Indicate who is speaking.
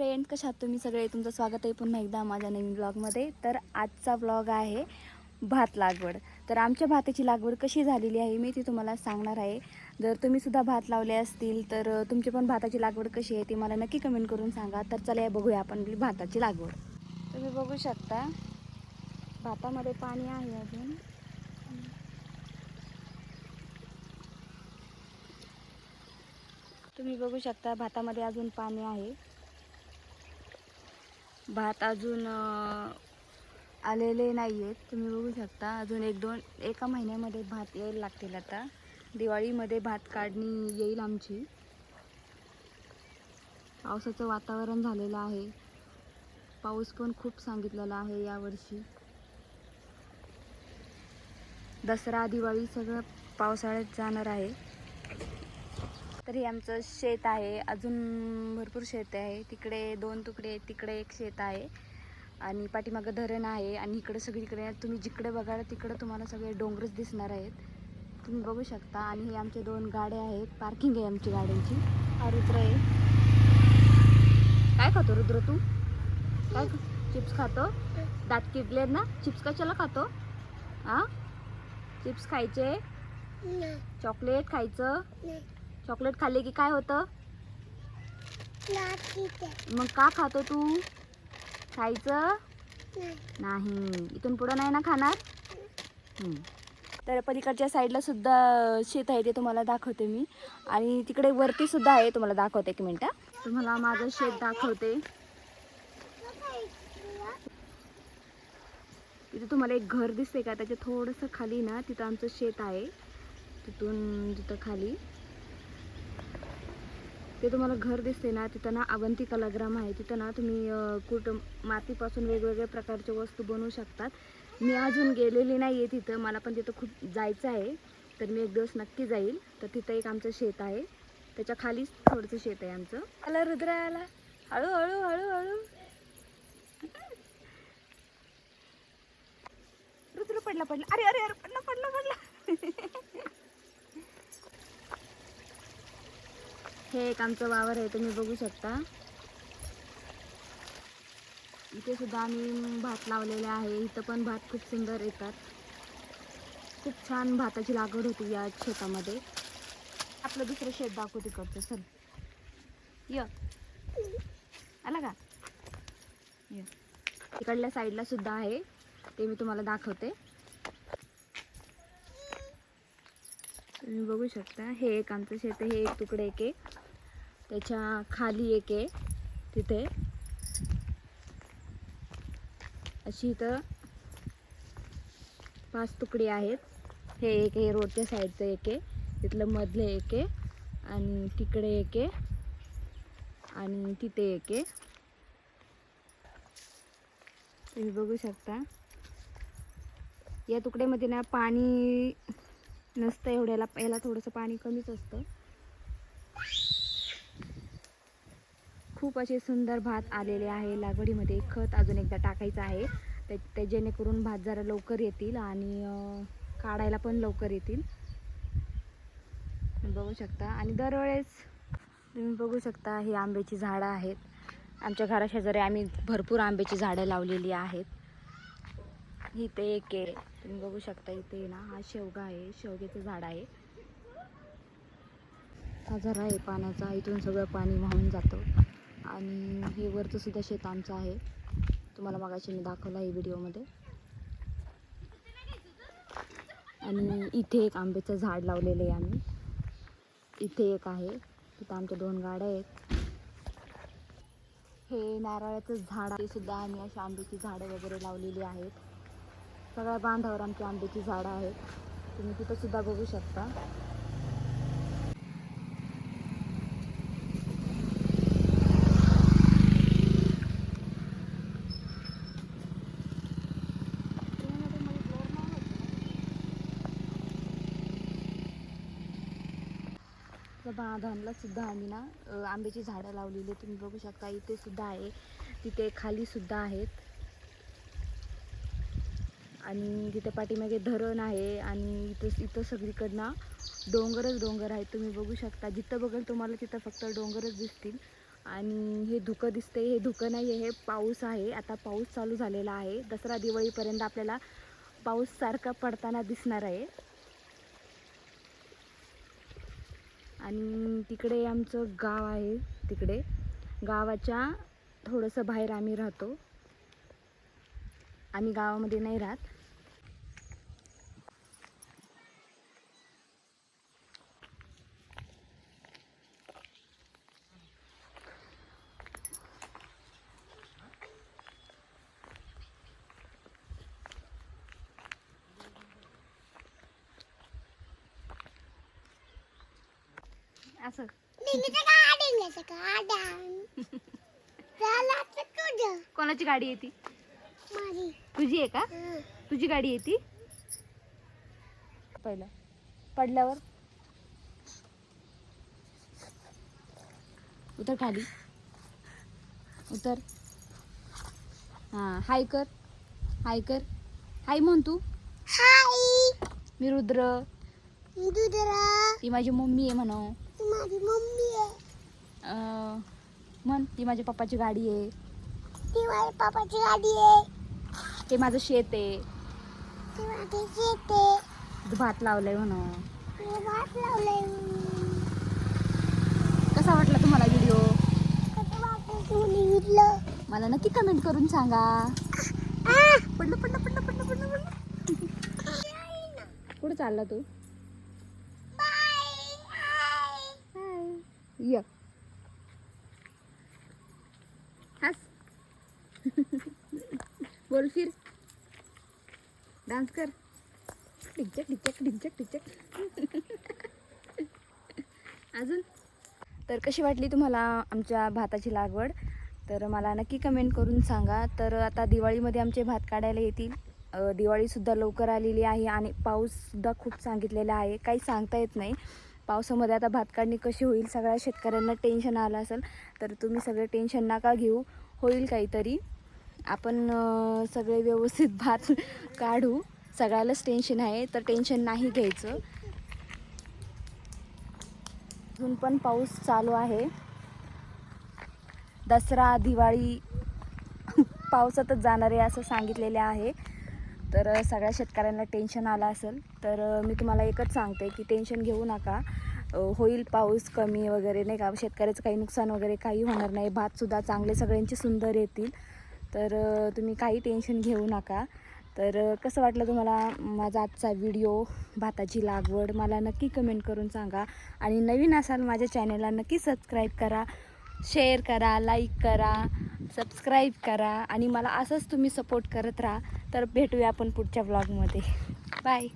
Speaker 1: Friend कशा आहात तुम्ही सगळे? तुमचं स्वागत आहे पुन्हा एकदा माझ्या नवीन ब्लॉगमध्ये तर आजचा ब्लॉग आहे भात लागवड. तर आमच्या भाताची लागवड कशी झालेली आहे मी ती तुम्हाला सांगणार आहे. जर तुम्ही सुद्धा भात लावले असतील तर तुमची पण भाताची लागवड कशी आहे ती मला नक्की कमेंट करून सांगा. तर चला या बघूया आपण भाताची लागवड. तुम्ही बघू शकता भातामध्ये पाणी आहे अजून. तुम्ही बघू शकता भातामध्ये अजून पाणी आहे. भात अजून आलेले नाही आहेत तुम्ही बघू शकता अजून एक दोन एका महिन्यामध्ये भात यायला लागतील आता. दिवाळीमध्ये भात काढणी येईल आमची. पावसाचं वातावरण झालेलं आहे. पाऊस पण खूप सांगितलेला आहे यावर्षी. दसरा दिवाळी सगळं पावसाळ्यात जाणार आहे. तर हे आमचं शेत आहे. अजून भरपूर शेत आहे. तिकडे दोन तुकडे तिकडे एक शेत आहे. आणि पाठीमागं धरण आहे आणि इकडे सगळीकडे तुम्ही जिकडे बघाल तिकडे तुम्हाला सगळे डोंगरच दिसणार आहेत. तुम्ही बघू शकता. आणि हे आमचे दोन गाड्या आहेत. पार्किंग आहे आमची गाड्यांची. हा रुद्र आहे. काय खातो रुद्र तू? काय चिप्स खातो? दात किडले ना? चिप्स कशाला खातो? हा चिप्स खायचे? चॉकलेट खायचं? चॉकलेट खाल्ले की काय होतं? मग का खातो तू? खायचं? नाही. इथून पुढं नाही ना खाणार. तर पलीकडच्या साईडला सुद्धा शेत आहे ते तुम्हाला दाखवते मी. आणि तिकडे वरती सुद्धा आहे तुम्हाला दाखवते एक मिनटं. तुम्हाला माझं शेत दाखवते. तिथे तुम्हाला एक घर दिसते का? त्याच्या थोडंसं खाली ना तिथं आमचं शेत आहे. तिथून तिथं खाली. ते तुम्हाला घर दिसते ना तिथं ना अवंती कलाग्राम आहे. तिथं ना तुम्ही कुठं मातीपासून वेगवेगळ्या प्रकारच्या वस्तू बनवू शकतात. मी अजून गेलेली नाही आहे तिथं. मला पण तिथं खूप जायचं आहे. तर मी एक दिवस नक्की जाईल. तर तिथं एक आमचं शेत आहे. त्याच्या खालीच थोडंसं शेत आहे आमचं. आला रुद्रा आला हळूहळू हळूहळू. रुद्र पडला पडला. अरे अरे अरे पडला पडला पडला. हे एक आमचं वावर आहे तुम्ही बघू शकता. इथे सुद्धा आम्ही भात लावलेले आहे. इथं पण भात खूप सुंदर येतात. खूप छान भाताची लागवड होती या शेतामध्ये. आपलं दुसरं शेत दाखवू तिकडचं. चल. य. आला का? य. तिकडल्या साईडला सुद्धा आहे. ते मी तुम्हाला दाखवते. तुम्ही बघू शकता हे एक आमचं शेत आहे हे एक तुकडे एक एक त्याच्याखाली एक आहे तिथे. अशी इथं पाच तुकडे आहेत. हे एक आहे रोडच्या साईडचं एक आहे. तिथलं मधलं एक आहे आणि तिकडे एक आहे आणि तिथे एक आहे. तुम्ही बघू शकता. या तुकड्यामध्ये ना पाणी नसतं एवढ्याला याला थोडंसं पाणी कमीच असतं. खूप असे सुंदर भात आलेले आहे. लागवडीमध्ये खत अजून एकदा टाकायचं आहे. ते ते जेणेकरून भात जरा लवकर येतील आणि काढायला पण लवकर येतील. बघू शकता. आणि दरवेळेस तुम्ही बघू शकता ही आंब्याची झाडं आहेत. आमच्या घराशेजारी आम्ही भरपूर आंब्याची झाडं लावलेली आहेत. इथे एक आहे. तुम्ही बघू शकता इथे ना हा शेवगा आहे. शेवग्याचं झाड आहे. हा झरा आहे पाण्याचा इथून सगळं पाणी वाहून जातं. आणि हे वरचं सुद्धा शेत आमचं आहे. तुम्हाला मागाशी मी दाखवलं आहे व्हिडिओमध्ये. आणि इथे एक आंब्याचं झाड लावलेलं आहे आम्ही. इथे एक आहे. तिथं आमच्या दोन गाड्या आहेत. हे नारळाचं झाड आहे सुद्धा. आम्ही अशी आंब्याची झाडं वगैरे लावलेली आहेत. सगळ्या बांधावर आमची आंब्याची झाडं आहेत. तुम्ही तिथंसुद्धा बघू शकता. त्या बांधांना सुद्धा आम्ही ना आंब्याची झाडं लावलेली तुम्ही बघू शकता इथे सुद्धा आहे. तिथे खाली सुद्धा आहेत. आणि तिथे पाठीमागे धरण आहे आणि इथं इथं सगळीकडनं डोंगरच डोंगर आहेत. तुम्ही बघू शकता जिथं बघाल तुम्हाला तिथं फक्त डोंगरच दिसतील. आणि हे धुकं दिसते हे धुकं नाही आहे हे पाऊस आहे. आता पाऊस चालू झालेला आहे. दसरा दिवाळीपर्यंत आपल्याला पाऊस सारखा पडताना दिसणार आहे. आणि तिकडे आमचं गाव आहे तिकडे. गावाच्या थोडंसं बाहेर आम्ही राहतो. आम्ही गावामध्ये नाही राहत. असं. कोणाची गाडी आहे ती?
Speaker 2: माझी.
Speaker 1: तुझी आहे का?
Speaker 2: हं.
Speaker 1: तुझी गाडी आहे ती? पहिलं. पडल्यावर. उतर खाली. उतर. हां हाय कर. हाय कर. हाय म्हण तू.
Speaker 2: हाय.
Speaker 1: मी रुद्र. ती माझी मम्मी आहे म्हणा
Speaker 2: माझी मम्मी आहे.
Speaker 1: म्हण ती माझ्या पप्पाची गाडी आहे.
Speaker 2: ती माझ्या पापाची गाडी आहे.
Speaker 1: ते माझं शेत आहे.
Speaker 2: ती माझी शेत आहे.
Speaker 1: भात लावलंय म्हणा.
Speaker 2: मी भात लावलंय.
Speaker 1: कसा वाटला तुम्हाला व्हिडिओ? मला नक्की कमेंट करून सांगा! पडलं पडलं पडलं पडलं पडलं पडलं. कुठं चालला तू
Speaker 2: बाय हाय
Speaker 1: य हस बोल फिर डान्स कर डिचक डिचक डिचक डिचक अजून? तर कशी वाटली तुम्हाला आमच्या भाताची लागवड? तर मला नक्की कमेंट करून सांगा. तर आता दिवाळीमध्ये आमचे भात काढायला येतील. दिवाळीसुद्धा लवकर आलेली आहे आणि पाऊससुद्धा खूप सांगितलेला आहे. काही सांगता येत नाही. पावसामध्ये आता भात काढणी कशी होईल सगळ्या शेतकऱ्यांना टेन्शन आलं असेल तर तुम्ही सगळे टेन्शन नका घेऊ. होईल काहीतरी. आपण सगळे व्यवस्थित भात काढू. सगळ्यालाच टेन्शन आहे तर टेन्शन नाही घ्यायचं. अजून पण पाऊस चालू आहे. दसरा दिवाळी पावसातच जाणारे असं सांगितलेले आहे. तर सगळ्या शेतकऱ्यांना टेन्शन आलं असेल तर मी तुम्हाला एकच सांगते की टेन्शन घेऊ नका. होईल पाऊस कमी वगैरे नाही का? शेतकऱ्याचं काही नुकसान वगैरे काही होणार नाही. भातसुद्धा चांगले सगळ्यांचे सुंदर येतील. तर तुम्ही काही टेन्शन घेऊ नका. तर कसं वाटलं तुम्हाला माझा आजचा व्हिडिओ भाताची लागवड? मला नक्की कमेंट करून सांगा. आणि नवीन असाल माझ्या चॅनलला नक्की सबस्क्राईब करा. शेअर करा लाईक करा सबस्क्राईब करा आणि मला असंच तुम्ही सपोर्ट करत राहा. तर भेटूया आपण पुढच्या ब्लॉगमध्ये बाय